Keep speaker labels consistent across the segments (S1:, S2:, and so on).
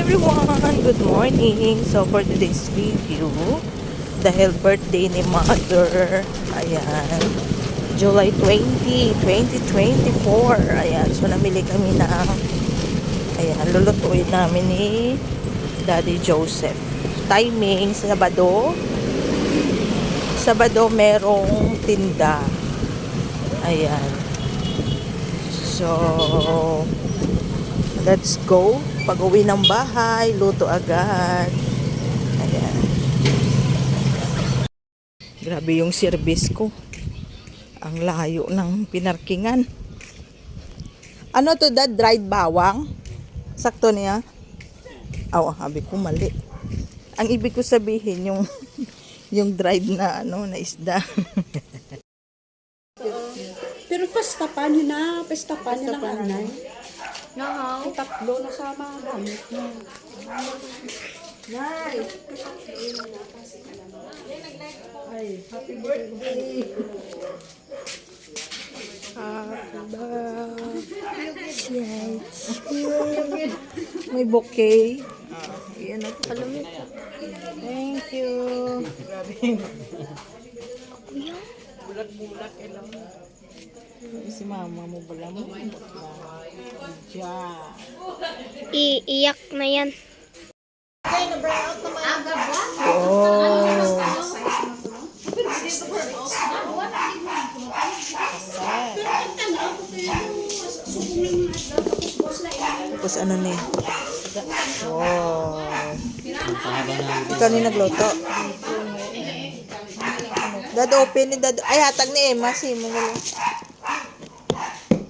S1: everyone! Good morning! So for today's video, dahil birthday ni Mother, ayan, July 20, 2024, ayan, so namili kami ng, ayan, lulutuin namin ni Daddy Joseph. Timing, Sabado, Sabado merong tinda. Ayan. So, let's go. Pag uwi ng bahay, luto agad. Ayan. Grabe yung service ko. Ang layo ng pinarkingan. Ano to dad? Dried bawang? Sakto niya? Aw, habi ko mali. Ang ibig ko sabihin yung yung dried na ano na isda.
S2: Pero pastapan yun na, pastapan yun ang anay.
S3: Nahaw.
S2: Ay, tatlo na sa mga gamit mo.
S1: Nay! Ay, happy birthday! May bouquet. Yan ako. Thank you. Grabe. Bulat-bulat eh lang. Si mama mo pala mo.
S3: Iiyak na yan.
S1: Oh. Tapos ano ni? Wow.
S4: Ikaw ni
S1: nagluto? Dad open ni dad. Ay hatag ni Emma si mo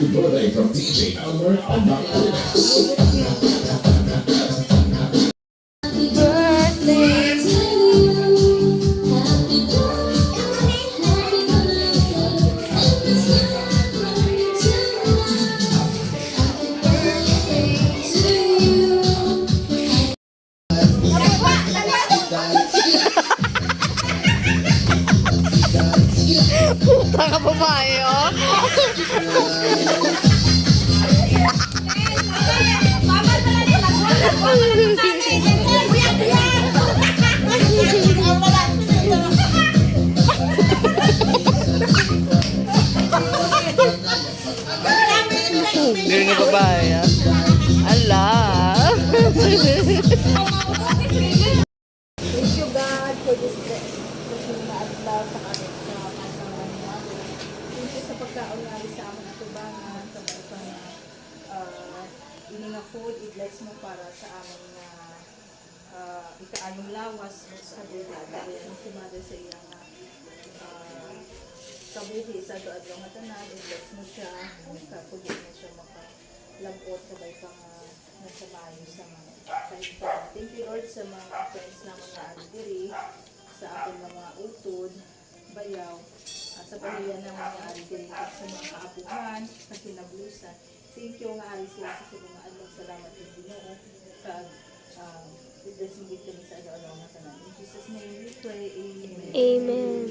S5: Happy birthday from DJ Albert the Remix.
S1: Puta ka babae, oh. Hindi
S6: i-bless mo para sa amin na uh, ikaayong lawas sa buhay. Dahil ang Mother sa iyang uh, kabuhi sa doon yung matanan, i-bless mo siya, kapugin mo siya makalabot sabay pa nga nasa mayo sa mga kahit pa. Thank you Lord sa mga friends na adiri, sa ating mga utod, bayaw, at sa pamilya ng mga adiri, at sa mga kaapuhan, sa kinablusan. Thank you nga ari sila sa mga adlong salamat pag um, uh, i-designate kami sa alaw-alaw na tanan. In Jesus' name we pray. Amen.
S3: Amen.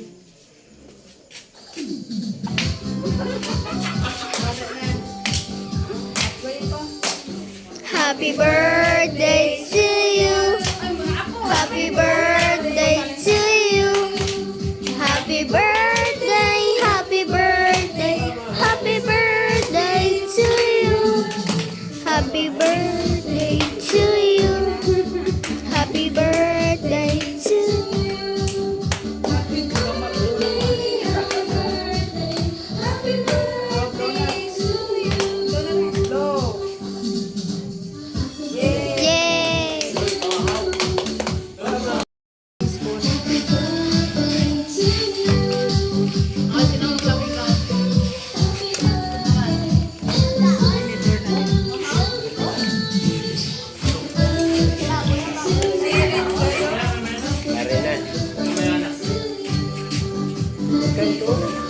S3: Happy birthday!
S2: canto.